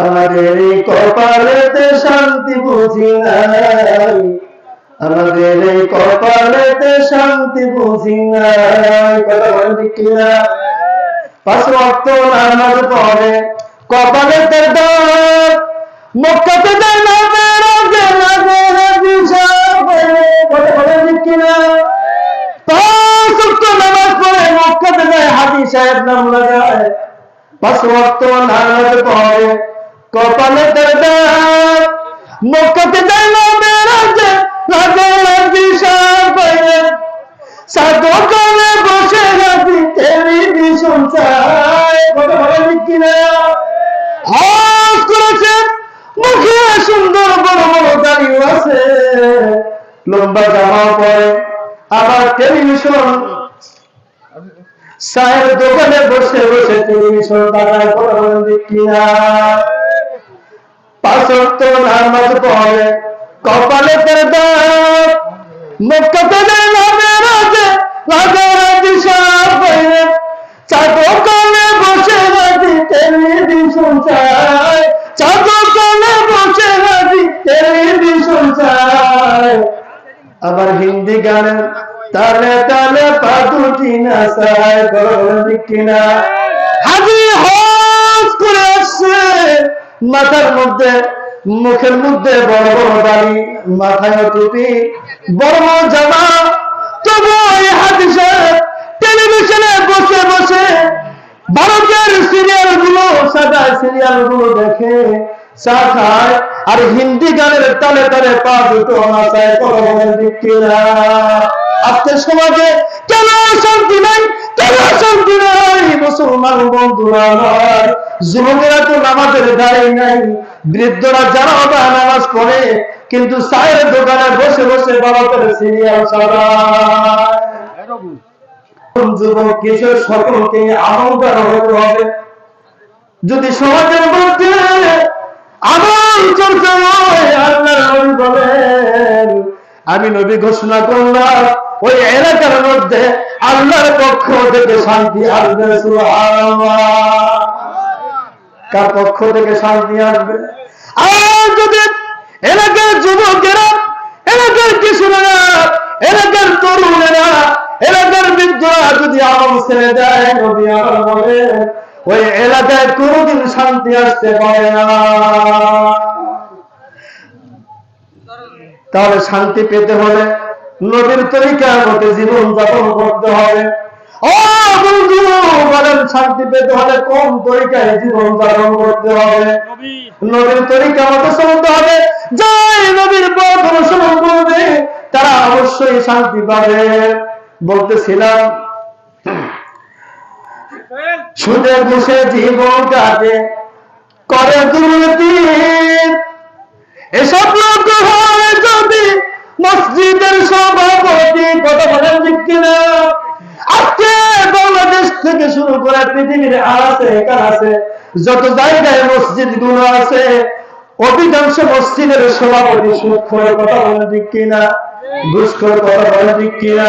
আমাদের এই কপালেতে শান্তি বুঝি নাই। আমাদের এই কপালেতে শান্তি বুঝি নাই। কথা পড়ে, কপালেতে মক্কাতে সাহেব নাম লাগায় পাঁচ ওয়াক্ত নামাজ পড়ে কপালে দাঁত মক্কাতে যায় না বেরোতে লাগে দিশা পাইলে সাধু করে বসে রাখি তেরি ভীষণ চায়। কথা বলে ঠিক কিনা? আজ করেছে, মুখে সুন্দর বড় বড় দাঁড়িয়ে আছে। লম্বা জামা পরে আবার টেলিভিশন চায়ের দোকানে বসে বসে টেলিভিশন টাকায় কথা বলে ঠিক কিনা পাঁচ ওয়াক্ত নামাজ পড়ে, কপালে তার দাঁত মক্কাতে যায় না বেরোতে মাথার মধ্যে, মুখের মধ্যে বড় বড় দাড়ি মাথায় টুপি, বড় বড় জামা। তবু ওই হাজি টেলিভিশনে বসে বসে ভারতের সিরিয়ালগুলো সাদা সিরিয়ালগুলো দেখে আর হিন্দি গানের তালে তালে পা দুটো আজকের সমাজে কেন শান্তি নাই কেন শান্তি নাই মুসলমান বন্ধুরা আমার, যুবকেরা তো নামাজের দাঁড়িয়ে নাই, বৃদ্ধরা যারা নামাজ পড়ে, কিন্তু চায়ের দোকানে বসে বসে ভারতের সিরিয়াল সাদা যুবক, কিশোর সকলকে হতে হবে। যদি সমাজের মধ্যে আমল চলতে হয় আল্লাহ বলেন আমি নবী ঘোষণা করলাম ওই এলাকার মধ্যে আল্লাহর পক্ষ থেকে শান্তি আসবে কার পক্ষ থেকে শান্তি আসবে? আর যদি এলাকার যুবকেরা, এলাকার কিশোরেরা, এলাকার তরুণেরা, এলাকার বৃদ্ধরা যদি আমল ছেড়ে দেয়, নবী আমার বলে, ওই এলাকায় কোনোদিন শান্তি আসতে পারে না। তাহলে শান্তি পেতে হলে নবীর তরিকার মতে জীবন যাপন করতে হবে। ও বন্ধু বলেন শান্তি পেতে হলে কোন তরিকায় জীবন যাপন করতে হবে? নবীর তরিকা মতো চলতে হবে। যাই নবীর পথ অনুসরণ করবে তারা অবশ্যই শান্তি পাবে। বলতেছিলাম সুদে বসে জীবন কাটে করে দুর্নীতি। এসব লোক হয় মসজিদের সভাপতি কথা বলেন ঠিক কিনা? আজকে বাংলাদেশ থেকে শুরু করে পৃথিবীর আছে আছে, যত জায়গায় মসজিদগুলো আছে, অধিকাংশ মসজিদের সভাপতি সুদ করে কথা বলেন ঠিক কিনা? ঘুষ করে কথা বলেন ঠিক কিনা?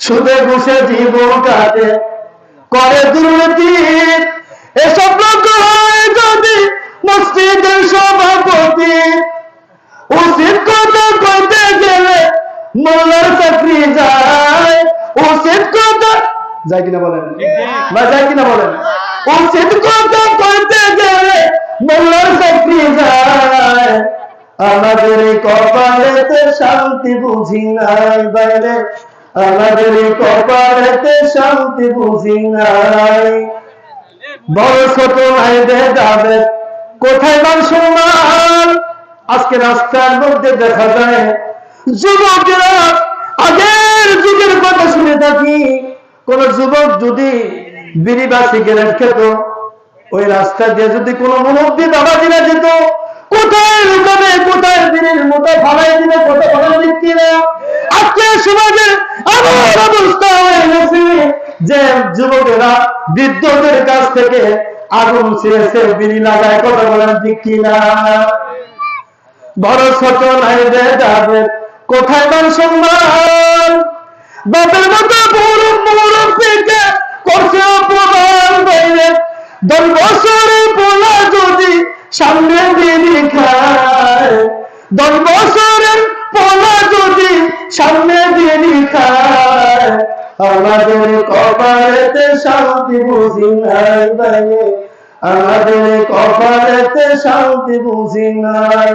সুদে ঘুষে জীবন কাটে, করে দুর্নীতি। এসব লোক হয় যদি মসজিদের সভাপতি উচিত কথা গেলে মোল্লার চাকরি যায়। উচিত কথা যায় কিনা বলেন? বা যায় কিনা বলেন? উচিত কথা করতে গেলে মোল্লার চাকরি যায়। আমাদের কপালেতে শান্তি বুঝি নাই বাইরে। আমাদের কপালেতে শান্তি বুঝি নাই। বড় ছোট নাইবে যাবে কোথায় মান সম্মান? আজকে রাস্তার মধ্যে দেখা যায় যুবকেরা আগের যুগের কথা শুনে থাকি, কোন যুবক যদি খেত, ওই রাস্তা দিয়ে যদি যেত যে যুবকেরা বৃদ্ধদের কাছ থেকে আগুন ছিঁড়েছে বিড়ি লাগায়, কথা বলেন কিনা নাই যাবে কোথায় মান সম্মান? বাপের মতো মুরুব মুরুব থেকে করছে অপমান দশ বছরের পোলা যদি সামনে দিনই খায়। দশ বছরের পোলা যদি সামনে দিনই খায়। আমাদের কপালেতে শান্তি বুঝি নাই বাইরে আমাদের কপালেতে শান্তি বুঝি নাই।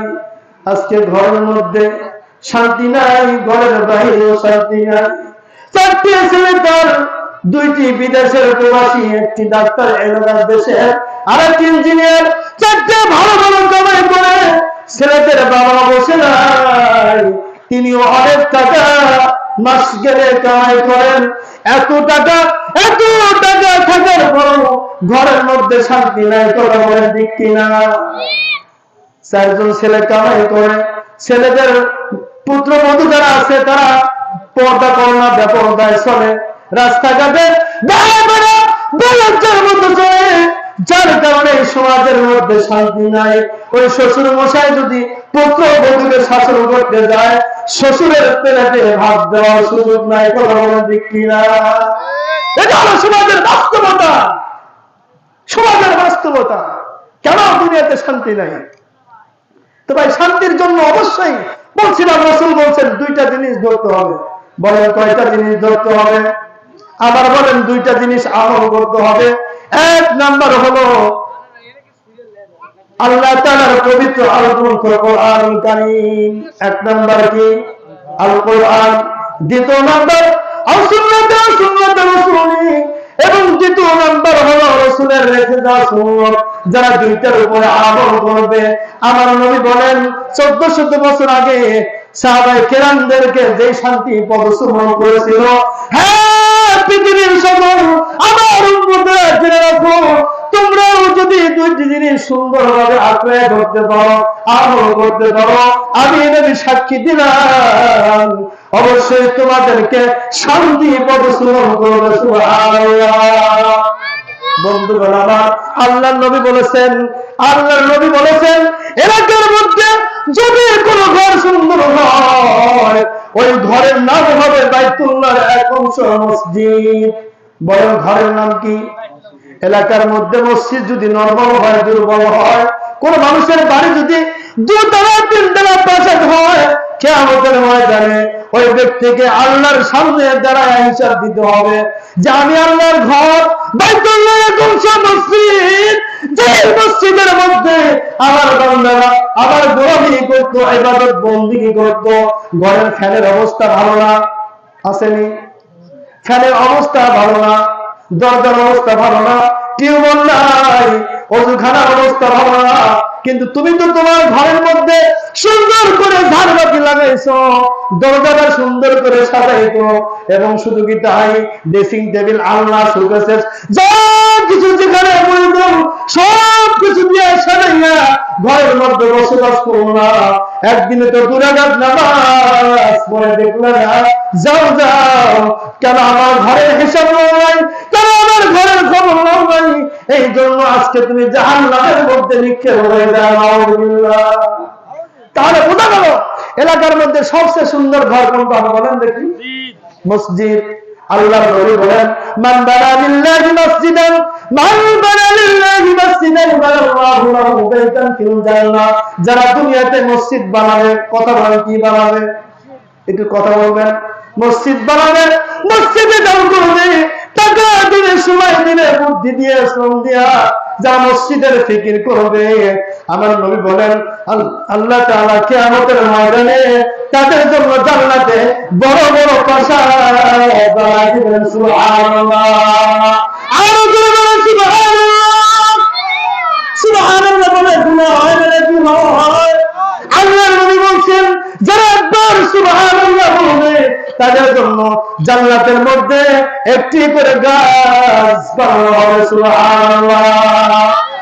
আজকে ঘরের মধ্যে শান্তি নাই, ঘরের বাইরেও শান্তি নাই। চারটি ছেলে তার, দুইটি বিদেশের প্রবাসী, একটি ডাক্তার এলাকার দেশে আর একটি ইঞ্জিনিয়ার। চারটে ভালো ভালো কামাই করে, ছেলেদের বাবা বসে নাই। তিনিও অনেক টাকা মাস গেলে কামাই করেন। এত টাকা এত টাকা থাকার পর ঘরের মধ্যে শান্তি নাই কথা বলে দিক কিনা। চারজন ছেলে কামাই করে, ছেলেদের পুত্র বধূ যারা আছে, তারা পর্দা করে না চলে। রাস্তাঘাটে যার কারণে সমাজের মধ্যে শান্তি নাই। ওই শ্বশুর মশাই যদি পুত্র বধূকে শাসন করতে যায়, শ্বশুরের পেলাতে ভাত দেওয়ার সুযোগ নাই এটা হলো সমাজের বাস্তবতা। সমাজের বাস্তবতা। কেন দুনিয়াতে শান্তি নাই? তো ভাই, শান্তির জন্য অবশ্যই বলছিলাম, রসুল বলছেন, দুইটা জিনিস ধরতে হবে। বলেন, কয়টা জিনিস ধরতে হবে? আবার বলেন, দুইটা জিনিস আমল করতে হবে। এক নাম্বার হলো, আল্লাহ তাআলার পবিত্র আল গ্রন্থ কোরআন কারীম। এক নাম্বার কি? আল কোরআন দ্বিতীয় নাম্বার আল সুন্নাত সুন্নাত এবং দ্বিতীয় নাম্বার হলো রসুলের রেখে যাওয়া সুন্নত যারা দুইটার উপরে আমল করবে, আমার নবী বলেন 1400 বছর আগে সাহাবায়ে কেরানদেরকে যে শান্তি শ্রমণ করেছিল হ্যাঁ পৃথিবীর সকল আমার উম্মতরা জেনে রাখো যদি দুইটি জিনিস ধরতে পারো করতে পারো, আমি সাক্ষী দিলাম। অবশ্যই তোমাদেরকে শান্তি করবে বন্ধুগণ আমার আল্লাহ নবী বলেছেন আল্লাহ নবী বলেছেন, এলাকার মধ্যে যদি কোনো ঘর সুন্দর হয়, ওই ঘরের নাম হবে বাইতুল্লাহর এক অংশ মসজিদ। বড় ঘরের নাম কি? এলাকার মধ্যে মসজিদ যদি নর্মাল হয়, দুর্বল হয়, কোন মানুষের বাড়ি যদি দুতলা, তিনতলা প্রাসাদ হয় কেমতের ময়দানে ওই ব্যক্তিকে আল্লাহর সামনে দাঁড়ায় হিসাব দিতে হবে যে আমি আল্লাহর ঘর মসজিদ যে মসজিদের মধ্যে আমার আমার ঘরের ফ্যানের অবস্থা ভালো না, আসেনি। ফ্যানের অবস্থা ভালো না। দরজার অবস্থা ভালো না, টিউবওয়েল নাই, অজুখানার অবস্থা ভালো না, কিন্তু তুমি তো তোমার ঘরের মধ্যে সুন্দর করে ঝাড়বাতি লাগাইছো, দরজাটা সুন্দর করে সাজাইছো, এবং শুধু কি তাই? ড্রেসিং টেবিল আলনা শোকেসেস যা কিছু যেখানে সব কিছু দিয়ে সাজাইয়া ঘরের মধ্যে বসবাস করো না। একদিনে তো দুরাগাত নামাজ পড়ে দেখলে যাও যাও, কেন আমার ঘরের হিসাব নাই? ঘরের খবর নাও এই জন্য আজকে তুমি জাহান নামের মধ্যে নিক্ষেপ হয়ে যাও। তাহলে বোঝা গেল, এলাকার মধ্যে সবচেয়ে সুন্দর ঘর কোনটা বলেন দেখি। মসজিদ। আল্লাহ নবী বলেন, মান বানা লিল্লাহি মসজিদান, মান বানা লিল্লাহি মসজিদান লাহু বাইতান যারা দুনিয়াতে মসজিদ বানাবে, কথা বলেন, কি বানাবে? একটু কথা বলবেন। মসজিদ বানাবে, মসজিদে দান করবে টাকা দিলে সময় দিলে বুদ্ধি দিয়ে শ্রম দিয়া যা আল্লাহ তাআলা কিয়ামতের ময়দানে তাদের জন্য জান্নাতে বড় বড় প্রাসাদ বানায় দিবেন, সুবহানাল্লাহ। আরও বলে গুনাহ আল্লাহ নবী বলছেন যারা একবার সুবহানাল্লাহ বলবে তাদের জন্য জান্নাতের মধ্যে একটি করে গাছ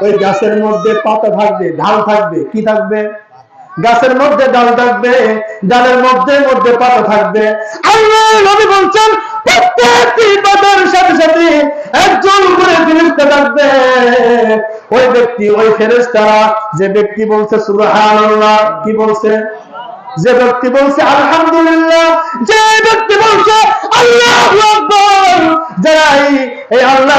ওই গাছের মধ্যে পাতা থাকবে ঢাল থাকবে, কি থাকবে? গাছের মধ্যে ডাল থাকবে, ডালের মধ্যে মধ্যে পাতা থাকবে। আল্লাহ বলছেন, প্রত্যেকটি পাতার সাথে সাথে একজন করে ফেরেশতা থাকবে। ওই ব্যক্তি, ওই ফেরেশতারা যে ব্যক্তি বলছে, সুবহানাল্লাহ, কি বলছে? যে ব্যক্তি বলছে আলহামদুলিল্লাহ যে ব্যক্তি বলছে আল্লাহ যারা এই- আল্লাহ